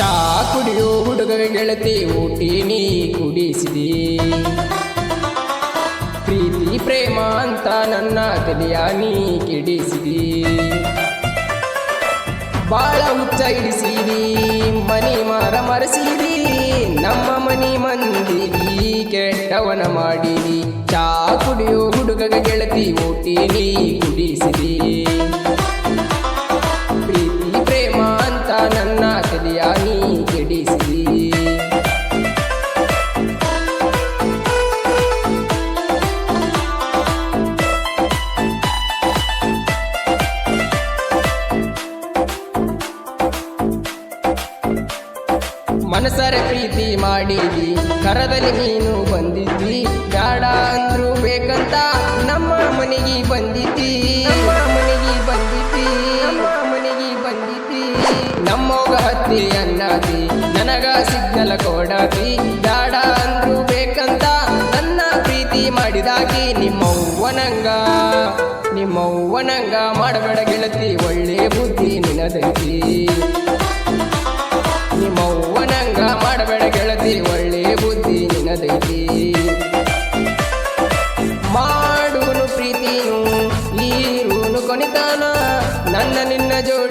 ಕುಡಿಯೋ ಹುಡುಗ ಗೆಳತಿ, ಊಟಿ ನೀ ಕುಡಿಸಿದಿ. ಪ್ರೀತಿ, ಪ್ರೇಮ ಅಂತ ನನ್ನ ತಲೆಯ ನೀ ಕೆಡಿಸಿದಿ. ಬಾಳ ಹುಚ್ಚ ಇಡಿಸಿದಿ ಮನಿ ಮಾರ ಮರೆಸಿದಿ, ನಮ್ಮ ಮನಿ ಮಂದಿ ಕೆಟ್ಟವನ ಮಾಡಿದಿ. ಚಾ ಕುಡಿಯೋ ಹುಡುಗ ಗೆಳತಿ, ಊಟಿ ನೀ ಕುಡಿಸಿದಿ. ನನ್ನ ನೀ ಕೆಡಿಸಿದಿ ಮನಸರ ಪ್ರೀತಿ ಮಾಡಿದಿ ಕರದಲ್ಲಿ ನೀನು ಬಂದಿದ್ದಿ. ಅನ್ನದಿ ನನಗ ಸಿಗ್ನಲ್ ಕೊಡದಿ. ದಾಡ ಅಂದ್ರು ಬೇಕಂತ ನನ್ನ ಪ್ರೀತಿ ಮಾಡಿದಾಗಿ ನಿಮ್ಮವ್ವನಂಗ ನಿಮ್ಮವ್ವನಂಗ ಮಾಡಬೇಡ ಗೆಳತಿ, ಒಳ್ಳೆ ಬುದ್ಧಿ ನಿನದೈತಿ. ನಿಮ್ಮವ್ವನಂಗ ಮಾಡಬೇಡ ಗೆಳತಿ, ಒಳ್ಳೆ ಬುದ್ಧಿ ನಿನದೈತಿ. ಮಾಡುವನು ಪ್ರೀತಿಯು, ನೀರುನು ಕೊನಿತಾನ, ನನ್ನ ನಿನ್ನ ಜೋಡಿ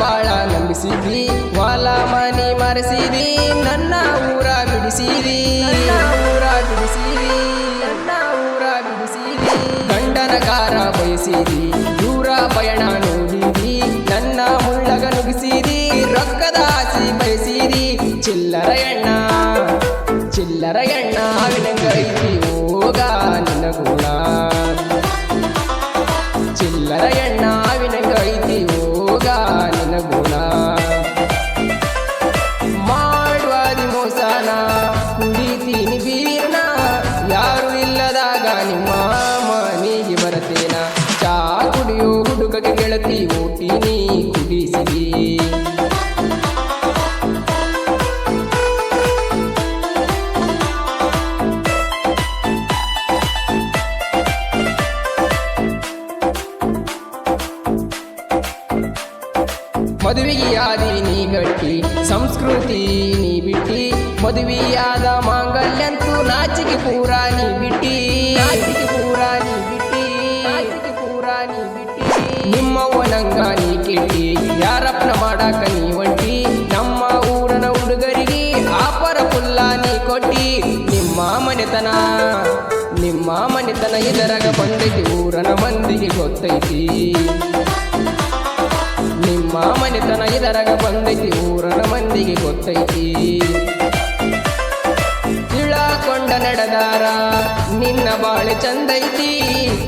ಬಾಳ ನಂಬಿಸಿದಿ ಹೊಲ ಮನಿ ಮರೆಸಿದಿ, ನನ್ನ ಊರ ಬಿಡಿಸಿದಿ. ಊರ ಬಿಡಿಸಿದಿ, ನನ್ನ ಊರ ಗಂಡನ ಕಾರ ಬಯಸಿದಿ, ದೂರ ಪಯಣ ನೋಡಿದಿ. ನನ್ನ ಮುಳ್ಳಗ ನುಗ್ಗಿಸಿದಿ, ರೊಕ್ಕದ ಆಸಿ ಬಯಸಿದಿ. ಚಿಲ್ಲರ ಎಣ್ಣ ಚಿಲ್ಲರ ಎಣ್ಣ, ಅವಿನಂಗೈತಿ ಹೋಗ ನಿನ್ನ ಗುಣ. ಚಿಲ್ಲರ ಎಣ್ಣ ನಿಮ್ಮ ಮನೆಗೆ ಬರತೇನ? ಚಾ ಕುಡಿಯೋ ಹುಡುಗಗೆ ಗೆಳತಿ ಓಟಿನಿ ಕುಡಿಸಿದಿ. ಮದುವೆಯಾದಿ ನೀ ಗಟ್ಟಿ ಸಂಸ್ಕೃತಿ ನೀ ಬಿಟ್ಟಿ. ಮದುವೆಯಾದ ಮಾಂಗಲ್ಯಂತೂ ನಾಚಿಕೆ ಪೂರ ನೀ ಬಿಟ್ಟಿ. ನಾಚಿಕೆ ಪೂರ ನೀ ಬಿಟ್ಟಿ. ನಾಚಿಕೆ ಪೂರ ನೀ ಬಿಟ್ಟಿ. ನಿಮ್ಮ ನೀ ಕೇಳಿ, ಯಾರಪ್ಪನ ಮಾಡಾಕ ನೀ ಒಂಟಿ ನಮ್ಮ ಊರನ ಹುಡುಗರಿಗೆ ಆಪರ ಪುಲ್ಲ ನೀ ಕೊಟ್ಟಿ. ನಿಮ್ಮ ಮನೆತನ ನಿಮ್ಮ ಮನೆತನ ಇದರಾಗ ಬಂದೈತಿ, ಊರನ ಮಂದಿಗೆ ಗೊತ್ತೈತಿ. ನಿಮ್ಮ ಮನೆತನ ಇದರಾಗ ಬಂದೈತಿ, ಊರನ ಮಂದಿಗೆ ಗೊತ್ತೈತಿ. ನಡೆದಾರ ನಿನ್ನ ಬಾಳೆ ಚಂದೈತಿ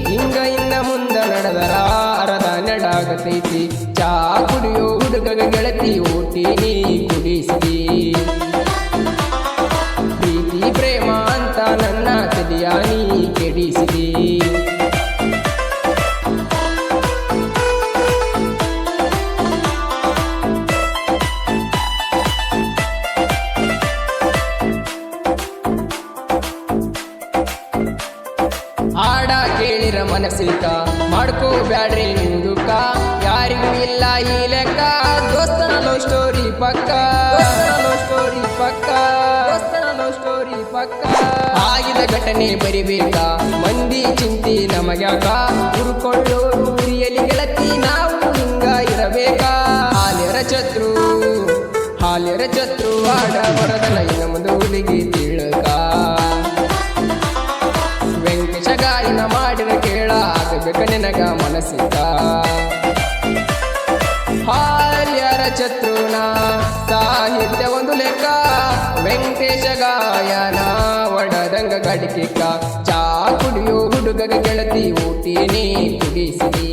ಹಿಂಗ ಇನ್ನ ಮುಂದ ನಡೆದರ ಅರದ ನಡಾಗತೈತಿ ಚಾ ಕುಡಿಯೋ ಹುಡುಗಗ ಗೆಳತಿ ಓಟಿ ನೀ ಕುಡಿಸಿದಿ ಪ್ರೀತಿ, ಪ್ರೇಮ ಅಂತ ನನ್ನ ತಲೆಯ ಆಡ ಕೇಳಿರ ಮನಸ್ಸಿಲ್ಕ ಮಾಡ್ಕೋ ಬ್ಯಾಡ್ರಿ ನಿಂದುಕ ಯಾರಿಗೂ ಇಲ್ಲ ಈ ಲೆಕ್ಕ. ದೋಸ್ತನ ಲೋ ಸ್ಟೋರಿ ಪಕ್ಕ. ಲವ್ ಸ್ಟೋರಿ ಪಕ್ಕ. ದೋಸ್ತನ ಲೋ ಸ್ಟೋರಿ ಪಕ್ಕ. ಆಗಿದ ಘಟನೆ ಬರಿಬೇಕಾ? ಮಂದಿ ಚಿಂತಿ ನಮಗ್ಯಾಕ? ಉರ್ಕೊಳ್ಳೋರು ಕುರಿಯಲ್ಲಿ ಗೆಳತಿ ನಾವು ಹಿಂಗ ಇರಬೇಕಾ? ಹಾಲೆರ ಚತ್ರು ಹಾಲೆರ ಚತ್ರು ಆಡ ಬರದ ಇನ್ನ ಮುಂದೆ ಹುಡುಗಿ ತಿಳಕ. ಮಾಡಿದ ಕೇಳ, ಆಗಬೇಕ ನಿನಗ ಮನಸ್ಸಿಗ ಹಾಲ್ಯರ ಚತ್ರುನ ಸಾಹಿತ್ಯ ಒಂದು ಲೆಕ್ಕ. ವೆಂಕಟೇಶ ಗಾಯನ, ಒಡದಂಗ ಗಡಿಕೆಕ ಚಾ ಕುಡಿಯೋ ಹುಡುಗಗ ಗೆಳತಿ ಊಟಿ ನೀ ಕುಡಿಸಿದಿ.